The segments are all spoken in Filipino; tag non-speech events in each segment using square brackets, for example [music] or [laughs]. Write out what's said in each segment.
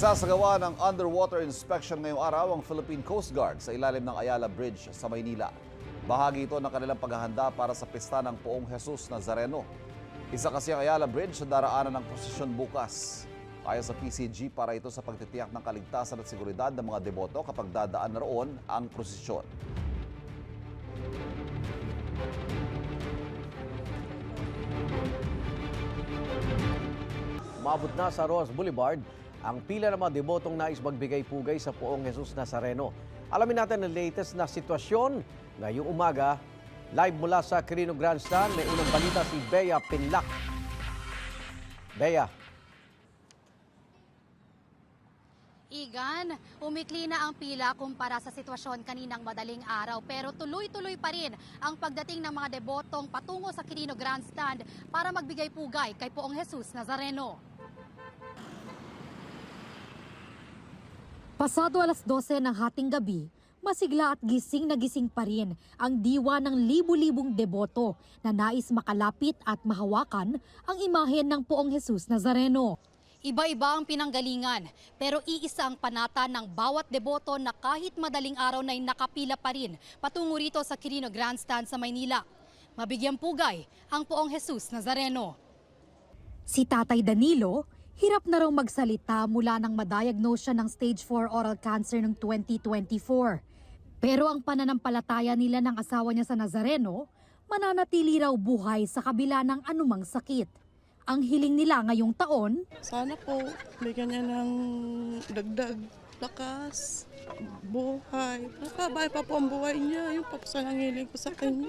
Magsasagawa ng underwater inspection ngayong araw ang Philippine Coast Guard sa ilalim ng Ayala Bridge sa Maynila. Bahagi ito ng kanilang paghahanda para sa pista ng Poong Jesus Nazareno. Isa kasi ang Ayala Bridge sa daraanan ng prosesyon bukas. Ayon sa PCG, para ito sa pagtitiyak ng kaligtasan at seguridad ng mga deboto kapag dadaan roon ang prosesyon. Umabot na sa Ross Boulevard ang pila ng mga debotong nais magbigay-pugay sa poong Jesus Nazareno. Alamin natin ang latest na sitwasyon ngayong umaga. Live mula sa Quirino Grandstand, may unang balita si Bea Pinlac. Bea. Igan, umikli na ang pila kumpara sa sitwasyon kaninang madaling araw pero tuloy-tuloy pa rin ang pagdating ng mga debotong patungo sa Quirino Grandstand para magbigay pugay kay Poong Jesus Nazareno. Pasado alas 12 ng hating gabi, masigla at gising na gising pa rin ang diwa ng libu-libong deboto na nais makalapit at mahawakan ang imahen ng poong Jesus Nazareno. Iba-iba ang pinanggalingan pero iisa ang panata ng bawat deboto na kahit madaling araw na nakapila pa rin patungo rito sa Quirino Grandstand sa Maynila. Mabigyan pugay ang Poong Jesus Nazareno. Si Tatay Danilo, hirap na raw magsalita mula nang madiagnose siya ng stage 4 oral cancer noong 2024. Pero ang pananampalataya nila ng asawa niya sa Nazareno, mananatili raw buhay sa kabila ng anumang sakit. Ang hiling nila ngayong taon, Sana po, bigyan niya ng dagdag, lakas, buhay. Nakabay pa po ang buhay niya. Yung pa po sana ang hiling ko sa kanya.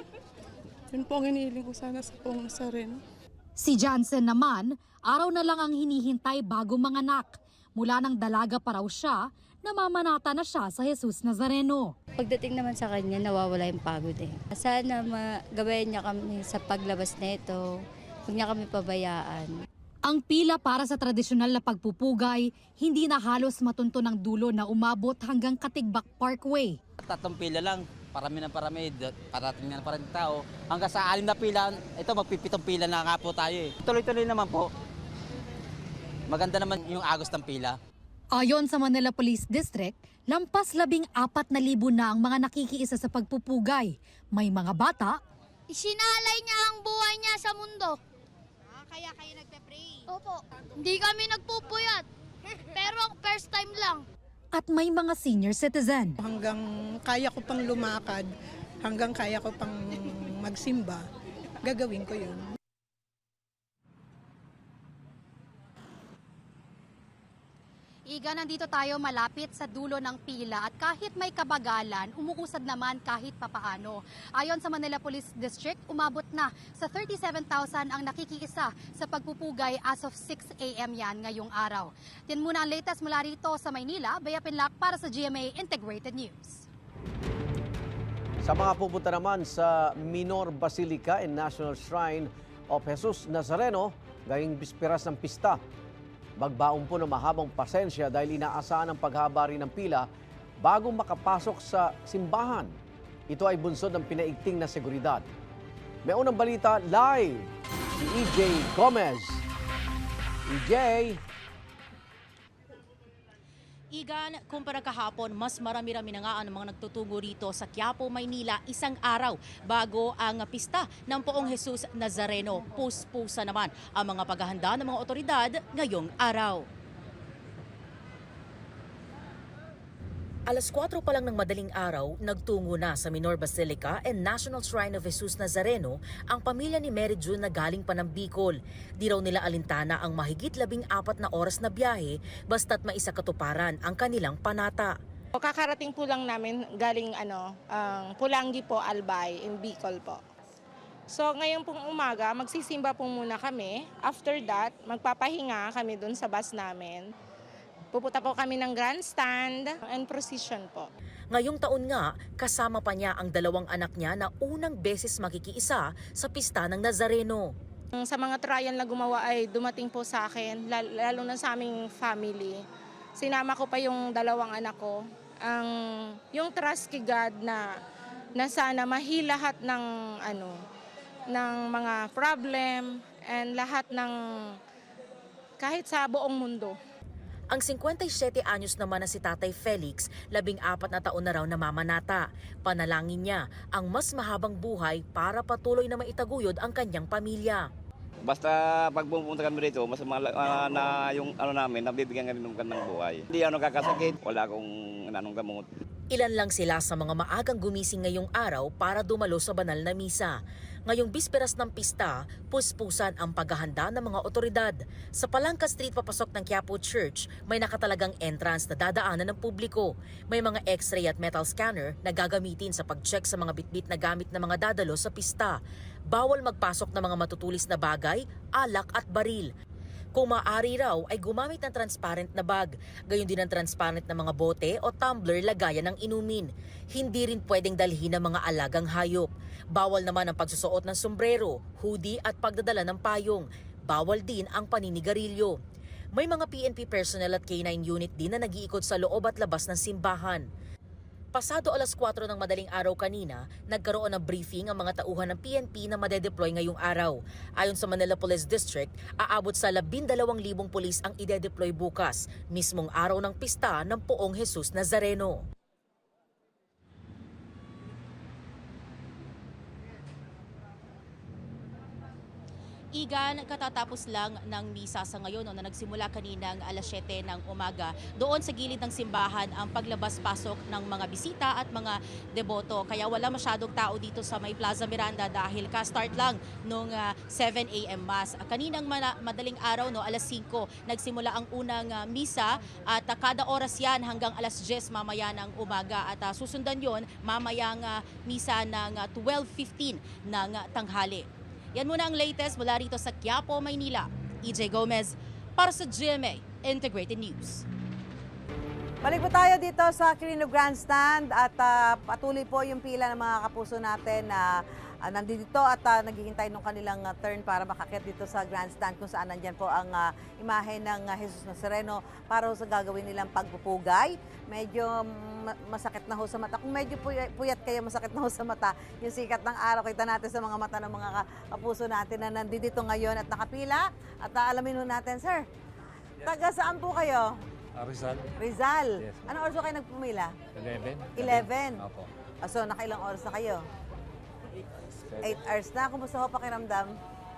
Yun po ang hinihiling ko sana sa pong Nazareno. Si Jansen naman, araw na lang ang hinihintay bago manganak. Mula ng dalaga pa raw siya, namamanata na siya sa Jesus Nazareno. Pagdating naman sa kanya, nawawala yung pagod eh. Sana magabayan niya kami sa paglabas nito. Huwag niya kami pabayaan. Ang pila para sa tradisyonal na pagpupugay, hindi na halos matunto ng dulo na umabot hanggang Katigbak Parkway. Tatlong pila lang, parami na parami, parating na parang tao. Hanggang sa alim na pila, ito magpipitong pila na nga po tayo eh. Tuloy-tuloy naman po. Maganda naman yung agos ng pila. Ayon sa Manila Police District, lampas labing apat na libo na ang mga nakikiisa sa pagpupugay. May mga bata Isinalay niya ang buhay niya sa mundo. Ah, kaya kayo nagpe-pray? Opo. Hindi kami nagpupuyat. Pero first time lang. at may mga senior citizen. hanggang kaya ko pang lumakad, hanggang kaya ko pang magsimba, gagawin ko yun. Iga, nandito tayo malapit sa dulo ng pila at kahit may kabagalan, umuusad naman kahit papaano. Ayon sa Manila Police District, umabot na sa 37,000 ang nakikiisa sa pagpupugay as of 6 a.m. yan ngayong araw. Yan muna ang latest mula rito sa Maynila. Bea Pinlac para sa GMA Integrated News. Sa mga pupunta naman sa Minor Basilica and National Shrine of Jesus Nazareno, gayong bisperas ng pista. Magbaon po ng mahabang pasensya dahil inaasahan ang paghaba rin ng pila bago makapasok sa simbahan. Ito ay bunsod ng pinaigting na seguridad. May unang balita live si EJ Gomez. EJ, Igan, kumpara kahapon, mas marami-rami na nga ang mga nagtutungo rito sa Quiapo, Maynila isang araw bago ang pista ng Poong Jesus Nazareno. Puspusa naman ang mga paghahanda ng mga otoridad ngayong araw. Alas 4 pa lang ng madaling araw, nagtungo na sa Minor Basilica and National Shrine of Jesus Nazareno ang pamilya ni Mary June na galing pa ng Bicol. Di raw nila alintana ang mahigit labing apat na oras na biyahe basta't maisa katuparan ang kanilang panata. Kakarating po lang namin galing ano, ang Pulangi po, Albay, in Bicol po. So ngayon pong umaga, magsisimba po muna kami. After that, magpapahinga kami dun sa bus namin. Pupunta po kami ng grandstand and procession po. Ngayong taon nga, kasama pa niya ang dalawang anak niya na unang beses makikiisa sa pista ng Nazareno. Sa mga trial na gumawa ay dumating po sa akin, lal- lalo na sa aming family. Sinama ko pa yung dalawang anak ko. Ang, yung trust kay God na, na sana mahi lahat ng, ano, ng mga problem and lahat ng kahit sa buong mundo. Ang 57 anyos naman na si Tatay Felix, labing apat na taon na raw namamanata. Panalangin niya ang mas mahabang buhay para patuloy na maitaguyod ang kanyang pamilya. Basta pag pumunta kami rito, mas mala- ah, na yung ano namin, nabibigyan kami ng magandang buhay. Hindi ano kakasakit, wala akong anong gamot. Ilan lang sila sa mga maagang gumising ngayong araw para dumalo sa banal na misa. Ngayong bisperas ng pista, puspusan ang paghahanda ng mga otoridad. Sa Palangka Street papasok ng Quiapo Church, may nakatalagang entrance na dadaanan ng publiko. May mga x-ray at metal scanner na gagamitin sa pag-check sa mga bitbit na gamit ng mga dadalo sa pista. Bawal magpasok ng mga matutulis na bagay, alak at baril. Kung maaari raw ay gumamit ng transparent na bag, gayon din ang transparent na mga bote o tumbler lagayan ng inumin. Hindi rin pwedeng dalhin ng mga alagang hayop. Bawal naman ang pagsusuot ng sombrero, hoodie at pagdadala ng payong. Bawal din ang paninigarilyo. May mga PNP personnel at K9 unit din na nag-iikot sa loob at labas ng simbahan. Pasado alas 4 ng madaling araw kanina, nagkaroon ng briefing ang mga tauhan ng PNP na madedeploy ngayong araw. Ayon sa Manila Police District, aabot sa 12,000 pulis ang idedeploy bukas, mismong araw ng pista ng Poong Jesus Nazareno. Igan, katatapos lang ng misa sa ngayon no, na nagsimula kaninang alas 7 ng umaga. Doon sa gilid ng simbahan ang paglabas-pasok ng mga bisita at mga deboto. Kaya wala masyadong tao dito sa may Plaza Miranda dahil ka-start lang nung ah, 7 a.m. Mass. Kaninang madaling araw, no, alas 5, nagsimula ang unang ah, misa at ah, kada oras yan hanggang alas 10 mamaya ng umaga. At ah, susundan yon mamayang ah, misa ng ah, 12.15 ng ah, tanghali. Yan muna ang latest mula rito sa Quiapo, Maynila. EJ Gomez para sa GMA Integrated News. Balik po tayo dito sa Quirino Grandstand at ah, patuloy po yung pila ng mga kapuso natin na ah, nandito at ah, naghihintay ng kanilang ah, turn para makakit dito sa Grandstand kung saan nandyan po ang ah, imahe ng ah, Jesus Nazareno para sa gagawin nilang pagpupugay. Medyo ma- masakit na ho sa mata. Kung medyo puy- puyat kayo, masakit na ho sa mata. Yung sikat ng araw, kita natin sa mga mata ng mga ka- kapuso natin na nandito ngayon at nakapila. At ah, alamin ho natin, sir, taga saan po kayo? Rizal, Rizal. Yes, ma'am. Ano oras kayo nagpumila? 11. 11. Opo. Ah, So, nakailang oras na kayo? 8 hours na. Kumusta ho pakiramdam?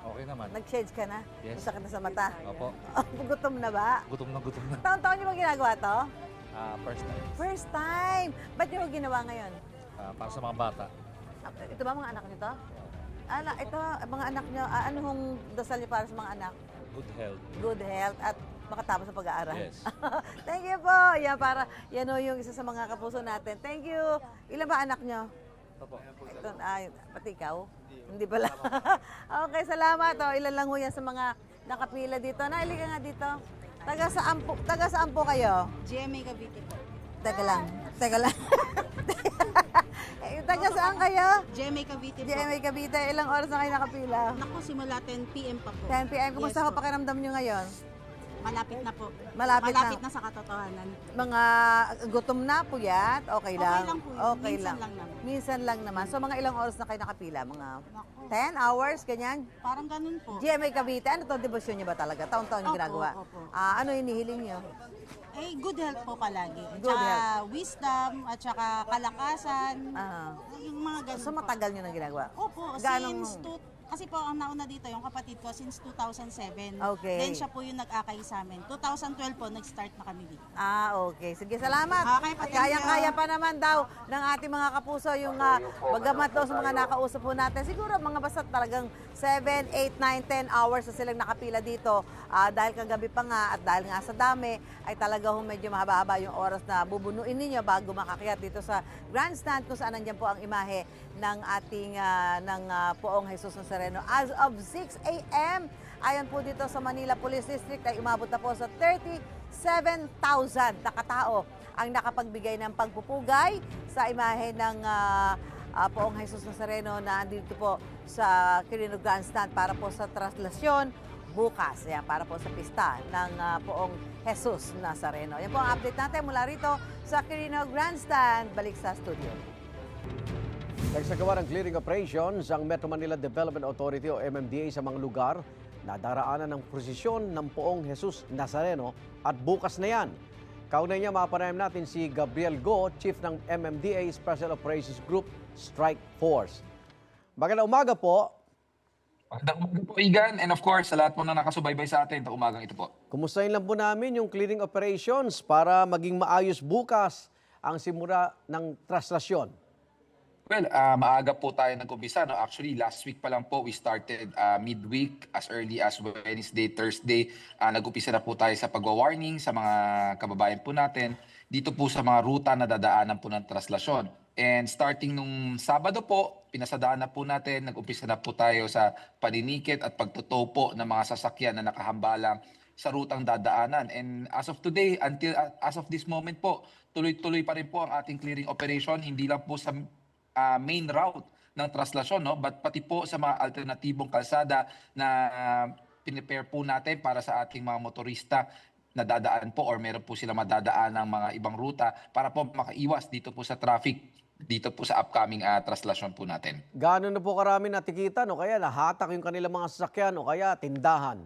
Okay naman. Nag-shades ka na? Yes. Masakit na sa mata? Opo. [laughs] Gutom na ba? Gutom na gutom na. Taon-taon niyo ba ginagawa to? Ah, first time. First time. Ba't niyo ho ginawa ngayon? Ah, para sa mga bata. Ah, Ito ba mga anak niyo to? Ala, ito, mga anak niyo, ah, ano hong dasal niyo para sa mga anak? Good health. Good health at makatapos sa pag-aaral. Yes. [laughs] Thank you po. Yan, para, yan o yung isa sa mga kapuso natin. Thank you. Ilan ba anak niyo? Opo. Ito, ay, pati ikaw? Hindi pala. [laughs] okay, salamat. O, ilan lang ho yan sa mga nakapila dito. Naili ka nga dito. Taga saan po, taga saan po kayo? GMA Cavite po. Teka lang. Teka lang. [laughs] Eh, taga saan kayo? GMA Cavite po. GMA Cavite. Ilang oras na kayo nakapila? Naku, simula 10 p.m. pa po. 10 p.m. Kumusta Yes ho pakiramdam nyo ngayon? Malapit na po. Malapit na. Malapit na sa katotohanan. Mga gutom na, puyat, okay Okay lang? lang po yun. Okay Minsan lang. lang naman. Minsan lang naman. So mga ilang oras na kayo nakapila? Mga Naku, 10 hours, ganyan? parang ganun po. GMA Cavite, ano to, devotion nyo ba talaga? Taon-taon yung Opo, ginagawa? opo. Ah, ano hinihiling nyo? Eh, good health po palagi. Good Tsaka health. wisdom, at saka kalakasan. Ah. Yung mga ganun So po. matagal nyo nang ginagawa? Opo, Ganong- since two, kasi po ang nauna dito yung kapatid ko since 2007. Okay. Then siya po yung nag-akay sa amin. 2012 po nag-start na kami dito. Ah, okay. Sige, salamat. Okay At kaya-kaya pa naman daw ng ating mga kapuso yung uh, bagamat daw sa mga nakausap po natin. Siguro mga basta talagang 7, 8, 9, 10 hours na silang nakapila dito. Ah, dahil kagabi pa nga at dahil nga sa dami, ay talaga ho medyo mahaba-haba yung oras na bubunuin ninyo bago makakyat dito sa grandstand kung saan nandiyan po ang imahe ng ating ah, ng ah, poong Jesus Nazareno. As of 6 a.m., ayon po dito sa Manila Police District ay umabot na po sa 37,000 na katao ang nakapagbigay ng pagpupugay sa imahe ng ah, ah, poong Jesus Nazareno na andito po sa Quirino Grandstand para po sa traslasyon bukas. Yan, para po sa pista ng ah, poong Jesus Nazareno. Yan po ang update natin mula rito sa Quirino Grandstand. Balik sa studio. Nagsagawa ng clearing operations ang Metro Manila Development Authority o MMDA sa mga lugar na daraanan ng prosesyon ng poong Jesus Nazareno at bukas na yan. Kaunay niya mapanayam natin si Gabriel Go, Chief ng MMDA Special Operations Group Strike Force. Magandang umaga po. Magandang umaga po, Igan. And of course, sa lahat po na nakasubaybay sa atin, ito umagang ito po. Kumustahin lang po namin yung clearing operations para maging maayos bukas ang simula ng traslasyon. Well, ah, maaga po tayo nag-umpisa. No? Actually, last week pa lang po, we started ah, midweek as early as Wednesday, Thursday. Ah, nag-umpisa na po tayo sa pagwa-warning sa mga kababayan po natin dito po sa mga ruta na dadaanan po ng traslasyon. And starting nung Sabado po, pinasadaan na po natin, nag-umpisa na po tayo sa paninikit at pagtotoo po ng mga sasakyan na nakahambalang sa rutang dadaanan. And as of today, until as of this moment po, tuloy-tuloy pa rin po ang ating clearing operation, hindi lang po sa ah, main route ng traslasyon, no? but pati po sa mga alternatibong kalsada na uh, pinipare po natin para sa ating mga motorista na dadaan po or meron po sila madadaan ng mga ibang ruta para po makaiwas dito po sa traffic dito po sa upcoming ah, traslasyon po natin. Gaano na po karami natikita o kaya nahatak yung kanilang mga sasakyan o kaya tindahan?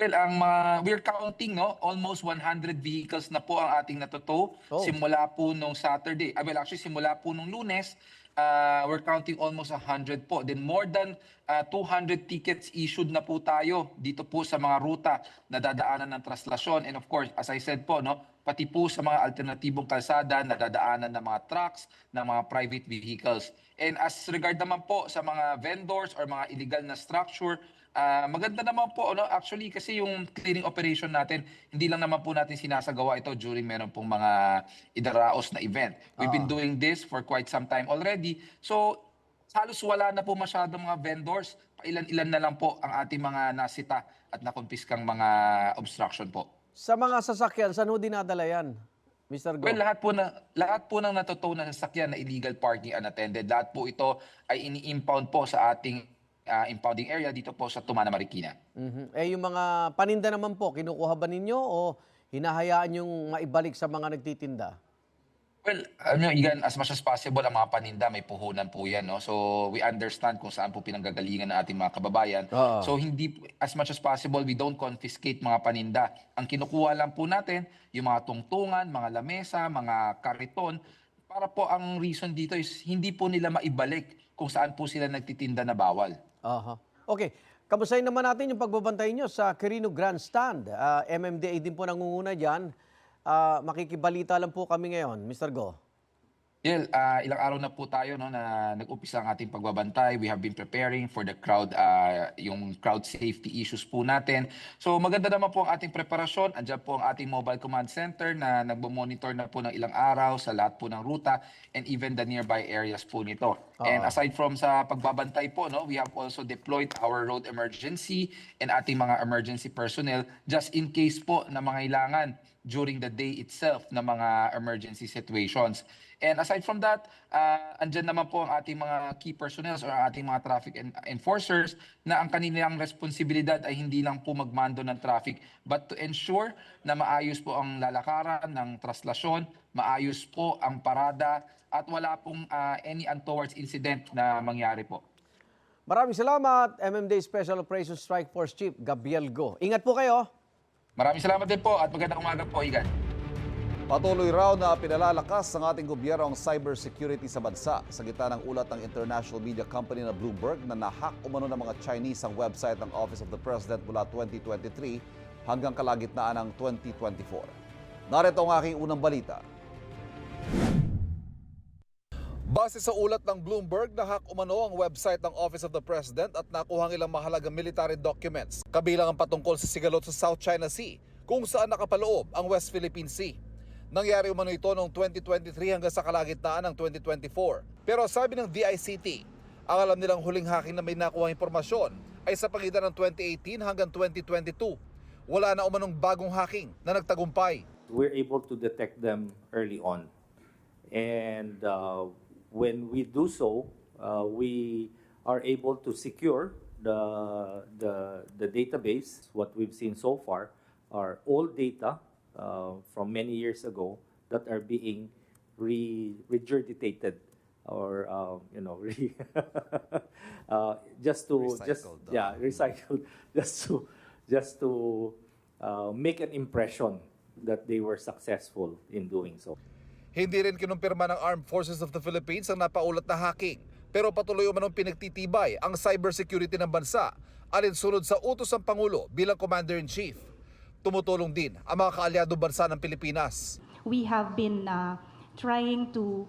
Well, ang mga we're counting no, almost 100 vehicles na po ang ating natuto Oh. simula po nung Saturday. Ah, well, actually simula po nung Lunes, ah, we're counting almost 100 po. Then more than ah, 200 tickets issued na po tayo dito po sa mga ruta na dadaanan ng traslasyon. And of course, as I said po, no, pati po sa mga alternatibong kalsada na dadaanan ng mga trucks, ng mga private vehicles. And as regard naman po sa mga vendors or mga illegal na structure, Ah, maganda naman po ano actually kasi yung clearing operation natin hindi lang naman po natin sinasagawa ito during meron pong mga idaraos na event. We've been Ah. doing this for quite some time already. So halos wala na po masyadong mga vendors. Ilan-ilan na lang po ang ating mga nasita at nakumpiskang mga obstruction po. Sa mga sasakyan, saan ho dinadala yan, Mr. Go? Well, lahat po na lahat po ng natutuw na sasakyan na illegal parking unattended, lahat po ito ay ini-impound po sa ating ah, impounding area dito po sa Tumana Marikina. Mhm. Eh yung mga paninda naman po, kinukuha ba ninyo o hinahayaan yung maibalik sa mga nagtitinda? Well, ano, Igan, as much as possible, ang mga paninda, may puhunan po yan. No? So, we understand kung saan po pinanggagalingan ng ating mga kababayan. Oo. So, hindi, as much as possible, we don't confiscate mga paninda. Ang kinukuha lang po natin, yung mga tungtungan, mga lamesa, mga kariton, para po ang reason dito is hindi po nila maibalik kung saan po sila nagtitinda na bawal. Aha. Okay. Kamustahin naman natin yung pagbabantay nyo sa Quirino Grandstand. Ah, MMDA din po nangunguna dyan. Ah, makikibalita lang po kami ngayon, Mr. Go. Well, ah, ilang araw na po tayo no, na nag-umpisa ang ating pagbabantay. We have been preparing for the crowd, ah, yung crowd safety issues po natin. So maganda naman po ang ating preparasyon. Andiyan po ang ating mobile command center na nagbo-monitor na po ng ilang araw sa lahat po ng ruta and even the nearby areas po nito. And Oo. aside from sa pagbabantay po, no, we have also deployed our road emergency and ating mga emergency personnel just in case po na mangailangan during the day itself na mga emergency situations. And aside from that, uh, andyan naman po ang ating mga key personnel or ang ating mga traffic en- enforcers na ang kanilang responsibilidad ay hindi lang po magmando ng traffic but to ensure na maayos po ang lalakaran ng traslasyon, maayos po ang parada at wala pong uh, any untoward incident na mangyari po. Maraming salamat, MMDA Special Operations Strike Force Chief Gabriel Go. Ingat po kayo. Maraming salamat din po at magandang umaga po, Igan. Patuloy raw na pinalalakas ng ating gobyerno ang cybersecurity sa bansa sa gitna ng ulat ng international media company na Bloomberg na nahack umano ng mga Chinese ang website ng Office of the President mula 2023 hanggang kalagitnaan ng 2024. Narito ang aking unang balita. Base sa ulat ng Bloomberg, nahak umano ang website ng Office of the President at nakuha ang ilang mahalagang military documents, kabilang ang patungkol sa sigalot sa South China Sea, kung saan nakapaloob ang West Philippine Sea. Nangyari umano ito noong 2023 hanggang sa kalagitnaan ng 2024. Pero sabi ng DICT, ang alam nilang huling hacking na may nakuha impormasyon ay sa pagitan ng 2018 hanggang 2022. Wala na umanong bagong hacking na nagtagumpay. we're able to detect them early on. And uh, when we do so, uh, we are able to secure the, the, the database. What we've seen so far are old data uh, from many years ago that are being re- regurgitated or uh, you know, [laughs] re- uh, just to just Recycled, uh. yeah, recycled, [laughs] just to just to uh, make an impression that they were successful in doing so. Hindi rin kinumpirma ng Armed Forces of the Philippines ang napaulat na hacking. Pero patuloy umanong pinagtitibay ang cybersecurity ng bansa alinsunod sa utos ng Pangulo bilang Commander-in-Chief. Tumutulong din ang mga kaalyado bansa ng Pilipinas. we have been uh, trying to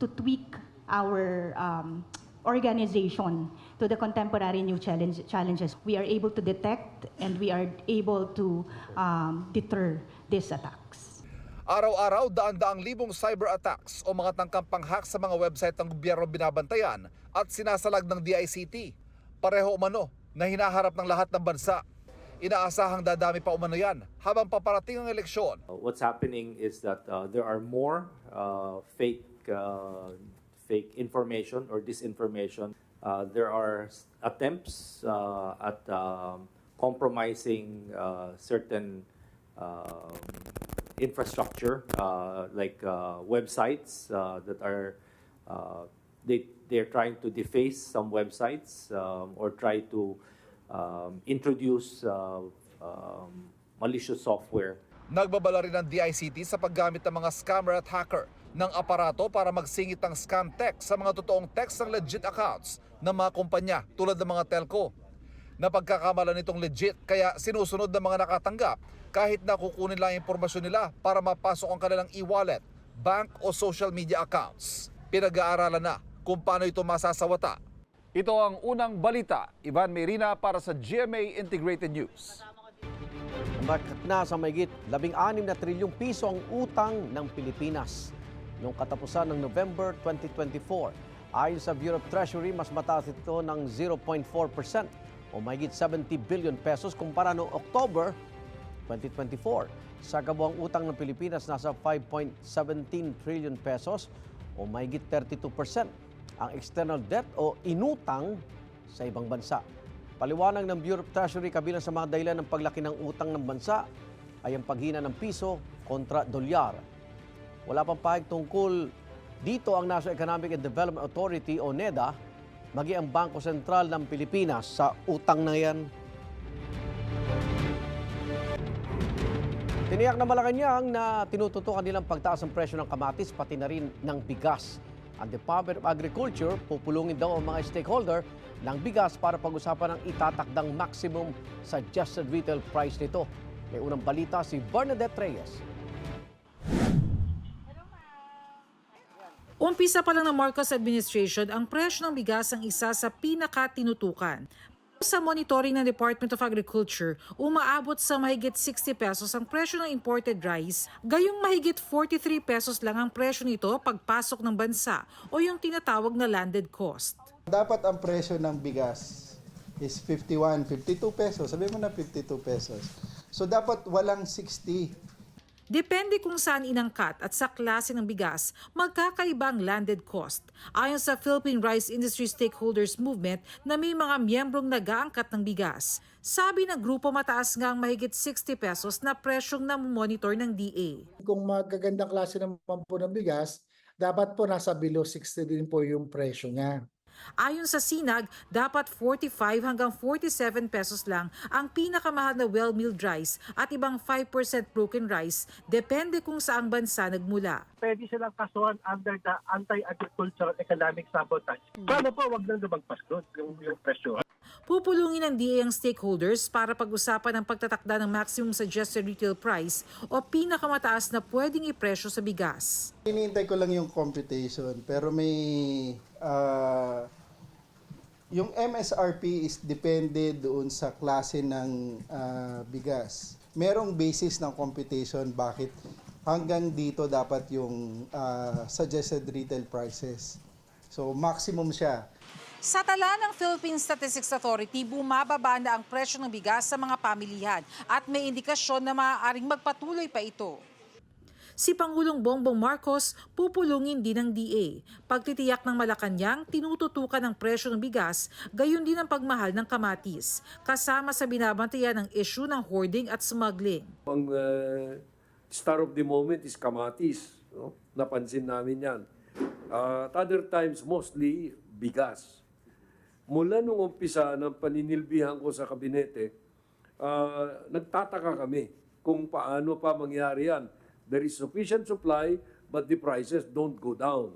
to tweak our um, organization to the contemporary new challenge, challenges. We are able to detect and we are able to um, deter these attacks. Araw-araw daan-daang libong cyber attacks o mga tangkang panghack sa mga website ng gobyerno binabantayan at sinasalag ng DICT. Pareho umano na hinaharap ng lahat ng bansa. Inaasahang dadami pa umano yan habang paparating ang eleksyon. Uh, what's happening is that uh, there are more uh, fake uh, fake information or disinformation. Uh, there are attempts uh, at um, compromising uh, certain um infrastructure, uh, like uh, websites uh, that are uh, they they're trying to deface some websites um, or try to um, introduce uh, um, malicious software Nagbabala rin ang DICT sa paggamit ng mga scammer at hacker ng aparato para magsingit ng scam text sa mga totoong text ng legit accounts ng mga kumpanya tulad ng mga telco. Napagkakamalan nitong legit kaya sinusunod ng mga nakatanggap kahit na kukunin lang ang impormasyon nila para mapasok ang kanilang e-wallet, bank o social media accounts. Pinag-aaralan na kung paano ito masasawata. Ito ang unang balita. Ivan Merina para sa GMA Integrated News. Umakyat na sa mayigit 16 na trilyong piso ang utang ng Pilipinas. Noong katapusan ng November 2024, ayon sa Bureau of Treasury, mas mataas ito ng 0.4% o mayigit 70 billion pesos kumpara noong October 2024. Sa kabuang utang ng Pilipinas, nasa 5.17 trillion pesos o mayigit 32%. Ang external debt o inutang sa ibang bansa. Paliwanag ng Bureau of Treasury kabilang sa mga dahilan ng paglaki ng utang ng bansa ay ang paghina ng piso kontra dolyar. Wala pang pahig tungkol dito ang National Economic and Development Authority o NEDA, magi ang Bangko Sentral ng Pilipinas sa utang na yan. Tiniyak na Malacanang na tinututukan nilang pagtaas ng presyo ng kamatis pati na rin ng bigas. Ang Department of Agriculture pupulungin daw ang mga stakeholder ng bigas para pag-usapan ang itatakdang maximum suggested retail price nito. May unang balita si Bernadette Reyes. Umpisa pa lang ng Marcos administration, ang presyo ng bigas ang isa sa pinaka-tinutukan. Sa monitoring ng Department of Agriculture, umaabot sa mahigit 60 pesos ang presyo ng imported rice, gayong mahigit 43 pesos lang ang presyo nito pagpasok ng bansa o yung tinatawag na landed cost. Dapat ang presyo ng bigas is 51, 52 pesos. Sabi mo na 52 pesos. So dapat walang 60. Depende kung saan inangkat at sa klase ng bigas, magkakaiba ang landed cost. Ayon sa Philippine Rice Industry Stakeholders Movement na may mga miyembrong nag-aangkat ng bigas. Sabi ng grupo mataas nga ang mahigit 60 pesos na presyong na-monitor ng DA. Kung magagandang klase naman po ng bigas, dapat po nasa below 60 din po yung presyo niya. Ayon sa Sinag, dapat 45 hanggang 47 pesos lang ang pinakamahal na well-milled rice at ibang 5% broken rice, depende kung saang bansa nagmula. pwede silang kasuhan under the anti-agricultural economic sabotage. Paano po, wag nang lumagpas doon yung, yung presyo. Pupulungin ng DA ang stakeholders para pag-usapan ang pagtatakda ng maximum suggested retail price o pinakamataas na pwedeng ipresyo sa bigas. Hinihintay ko lang yung computation pero may ah, yung MSRP is depende doon sa klase ng ah, bigas. Merong basis ng computation bakit hanggang dito dapat yung ah, suggested retail prices. So maximum siya. Sa tala ng Philippine Statistics Authority, bumababa na ang presyo ng bigas sa mga pamilihan at may indikasyon na maaaring magpatuloy pa ito. Si Pangulong Bongbong Marcos pupulungin din ng DA. Pagtitiyak ng Malacanang, tinututukan ang presyo ng bigas, gayon din ang pagmahal ng kamatis, kasama sa binabantayan ng issue ng hoarding at smuggling. Ang uh, star of the moment is kamatis. No? Napansin namin yan. Uh, at other times, mostly bigas. Mula nung umpisa ng paninilbihan ko sa kabinete, uh, nagtataka kami kung paano pa mangyari yan. There is sufficient supply, but the prices don't go down.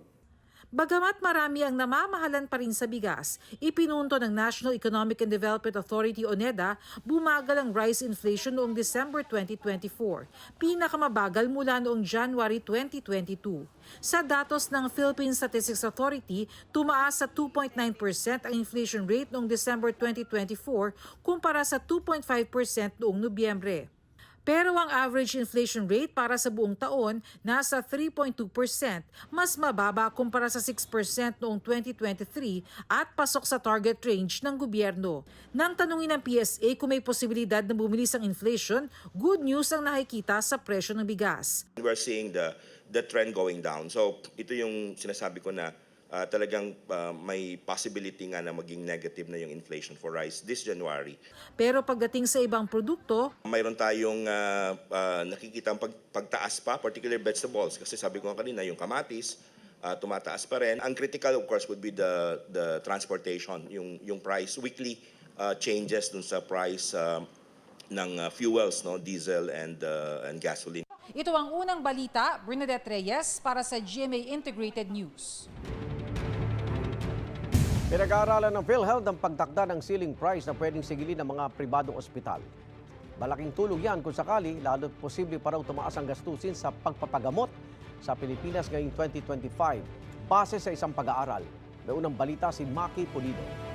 Bagamat marami ang namamahalan pa rin sa bigas, ipinunto ng National Economic and Development Authority o NEDA, bumagal ang rice inflation noong December 2024, pinakamabagal mula noong January 2022. Sa datos ng Philippine Statistics Authority, tumaas sa 2.9% ang inflation rate noong December 2024 kumpara sa 2.5% noong Nobyembre. Pero ang average inflation rate para sa buong taon nasa 3.2%, mas mababa kumpara sa 6% noong 2023 at pasok sa target range ng gobyerno. Nang tanungin ng PSA kung may posibilidad na bumilis ang inflation, good news ang nakikita sa presyo ng bigas. We're seeing the the trend going down. So ito yung sinasabi ko na ah, talagang ah, may possibility nga na maging negative na yung inflation for rice this January. Pero pagdating sa ibang produkto, Mayroon tayong ah, ah, nakikita pag, pagtaas pa, particular vegetables. Kasi sabi ko nga kanina, yung kamatis, ah, tumataas pa rin. Ang critical of course would be the, the transportation, yung, yung price, weekly ah, changes dun sa price ah, ng ah, fuels, no, diesel and, ah, and gasoline. ito ang unang balita, Bernadette Reyes para sa GMA Integrated News. Pinag-aaralan ng PhilHealth ang pagtakda ng ceiling price na pwedeng sigilin ng mga pribadong ospital. Malaking tulong yan kung sakali, lalo't posible pa raw tumaas ang gastusin sa pagpapagamot sa Pilipinas ngayong 2025. Base sa isang pag-aaral. May unang balita si Maki Pulido.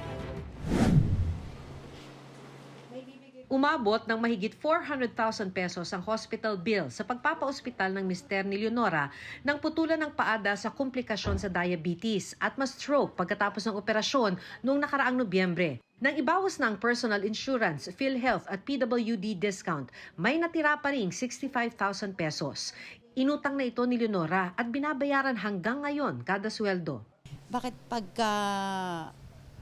Umabot ng mahigit 400,000 pesos ang hospital bill sa pagpapaospital ng Mister ni Leonora nang putulan ng paada sa komplikasyon sa diabetes at ma-stroke pagkatapos ng operasyon noong nakaraang Nobyembre. Nang ibawas ng personal insurance, PhilHealth at PWD discount, may natira pa ring 65,000 pesos. Inutang na ito ni Leonora at binabayaran hanggang ngayon kada sweldo. Bakit pagka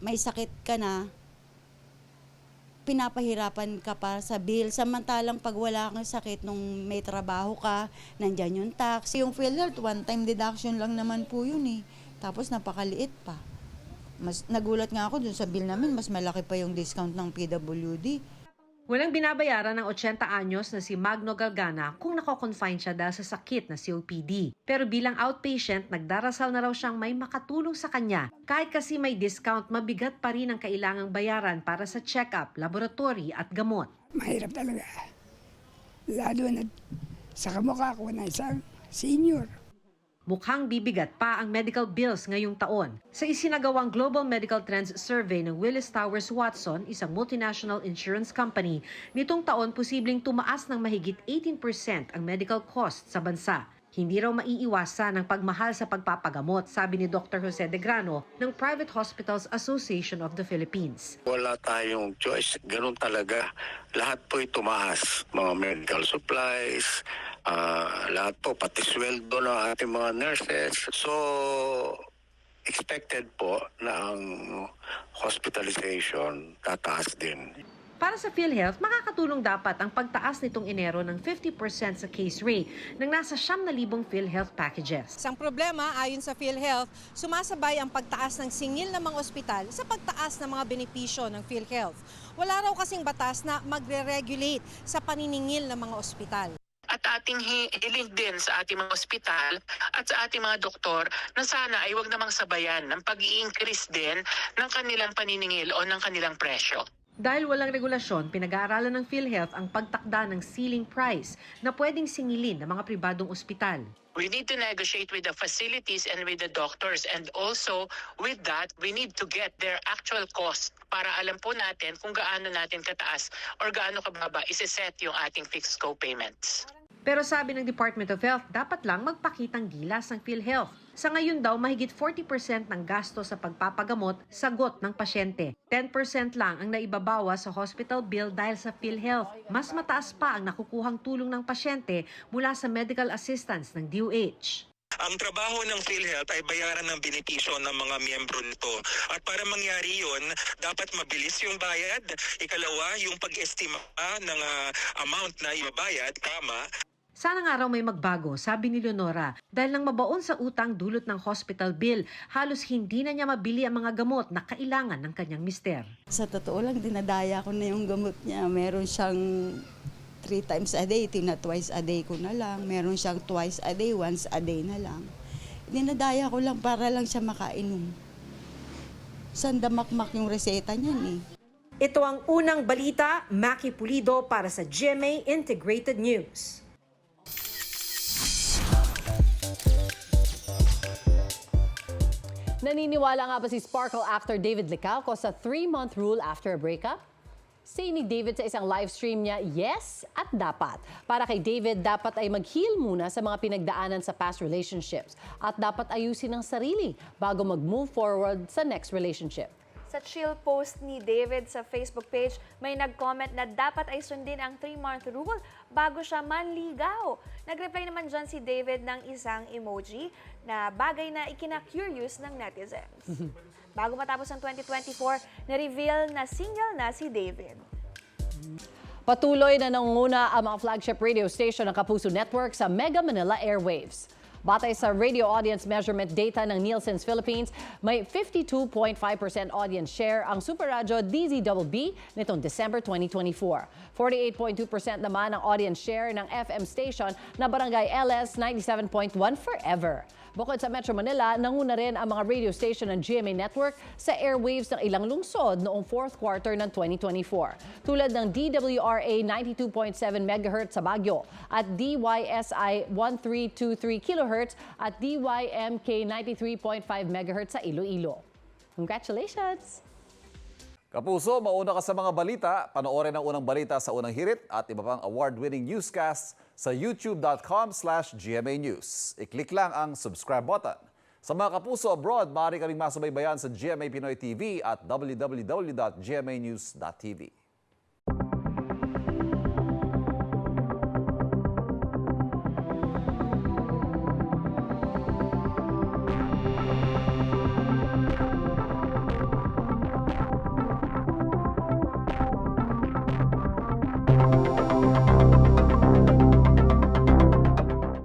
may sakit ka na, pinapahirapan ka pa sa bill. Samantalang pag wala kang sakit nung may trabaho ka, nandyan yung tax. Yung PhilHealth, one-time deduction lang naman po yun eh. Tapos napakaliit pa. Mas, nagulat nga ako dun sa bill namin, mas malaki pa yung discount ng PWD. Walang binabayaran ng 80 anyos na si Magno Galgana kung nako-confine siya dahil sa sakit na COPD. Pero bilang outpatient, nagdarasal na raw siyang may makatulong sa kanya. Kahit kasi may discount, mabigat pa rin ang kailangang bayaran para sa check-up, laboratory at gamot. mahirap talaga. Lalo na sa kamukha ko na isang senior. Mukhang bibigat pa ang medical bills ngayong taon. Sa isinagawang Global Medical Trends Survey ng Willis Towers Watson, isang multinational insurance company, nitong taon posibleng tumaas ng mahigit 18% ang medical cost sa bansa. Hindi raw maiiwasan ang pagmahal sa pagpapagamot, sabi ni Dr. Jose De Grano ng Private Hospitals Association of the Philippines. Wala tayong choice. Ganun talaga. Lahat po tumaas. Mga medical supplies, ah, lahat po, pati sweldo ng ating mga nurses. So, expected po na ang hospitalization tataas din. Para sa PhilHealth, makakatulong dapat ang pagtaas nitong Enero ng 50% sa case rate ng nasa 9,000 PhilHealth packages. Isang problema, ayon sa PhilHealth, sumasabay ang pagtaas ng singil ng mga ospital sa pagtaas ng mga benepisyo ng PhilHealth. Wala raw kasing batas na magre-regulate sa paniningil ng mga ospital. At ating hi- hiling din sa ating mga ospital at sa ating mga doktor na sana ay wag namang sabayan ng pag increase din ng kanilang paniningil o ng kanilang presyo. Dahil walang regulasyon, pinag-aaralan ng PhilHealth ang pagtakda ng ceiling price na pwedeng singilin ng mga pribadong ospital. We need to negotiate with the facilities and with the doctors and also with that, we need to get their actual cost para alam po natin kung gaano natin kataas or gaano kababa isi-set yung ating fixed co-payments. Pero sabi ng Department of Health, dapat lang magpakitang gilas ang PhilHealth. Sa ngayon daw, mahigit 40% ng gasto sa pagpapagamot sagot ng pasyente. 10% lang ang naibabawa sa hospital bill dahil sa PhilHealth. Mas mataas pa ang nakukuhang tulong ng pasyente mula sa medical assistance ng DOH. Ang trabaho ng PhilHealth ay bayaran ng benepisyo ng mga miyembro nito. At para mangyari yon, dapat mabilis yung bayad. Ikalawa, yung pag-estima ng ah, amount na ibabayad, tama. Sana nga raw may magbago, sabi ni Leonora, dahil nang mabaon sa utang dulot ng hospital bill, halos hindi na niya mabili ang mga gamot na kailangan ng kanyang mister. Sa totoo lang, dinadaya ko na yung gamot niya. Meron siyang three times a day, tina twice a day ko na lang. Meron siyang twice a day, once a day na lang. Dinadaya ko lang para lang siya makainom. Sandamakmak yung reseta niyan eh. Ito ang unang balita, Maki Pulido para sa GMA Integrated News. Naniniwala nga ba si Sparkle after David Licauco sa three-month rule after a breakup? Say ni David sa isang live stream niya, yes at dapat. Para kay David, dapat ay mag-heal muna sa mga pinagdaanan sa past relationships at dapat ayusin ang sarili bago mag-move forward sa next relationship. Sa chill post ni David sa Facebook page, may nag-comment na dapat ay sundin ang 3-month rule bago siya manligaw. Nag-reply naman dyan si David ng isang emoji na bagay na ikina-curious ng netizens. [laughs] Bago matapos ang 2024, na-reveal na single na si David. Patuloy na nangunguna ang mga flagship radio station ng Kapuso Network sa Mega Manila Airwaves. Batay sa radio audience measurement data ng Nielsen's Philippines, may 52.5% audience share ang Super Radio DZBB nitong December 2024. 48.2% naman ang audience share ng FM station na Barangay LS 97.1 Forever. Bukod sa Metro Manila, nanguna rin ang mga radio station ng GMA Network sa airwaves ng ilang lungsod noong fourth quarter ng 2024. Tulad ng DWRA 92.7 MHz sa Baguio at DYSI 1323 kHz at DYMK 93.5 MHz sa Iloilo. Congratulations! Kapuso, mauna ka sa mga balita. Panoorin ang unang balita sa unang hirit at iba pang award-winning newscast sa youtube.com slash GMA News. I-click lang ang subscribe button. Sa mga kapuso abroad, maaari kaming masubaybayan sa GMA Pinoy TV at www.gmanews.tv.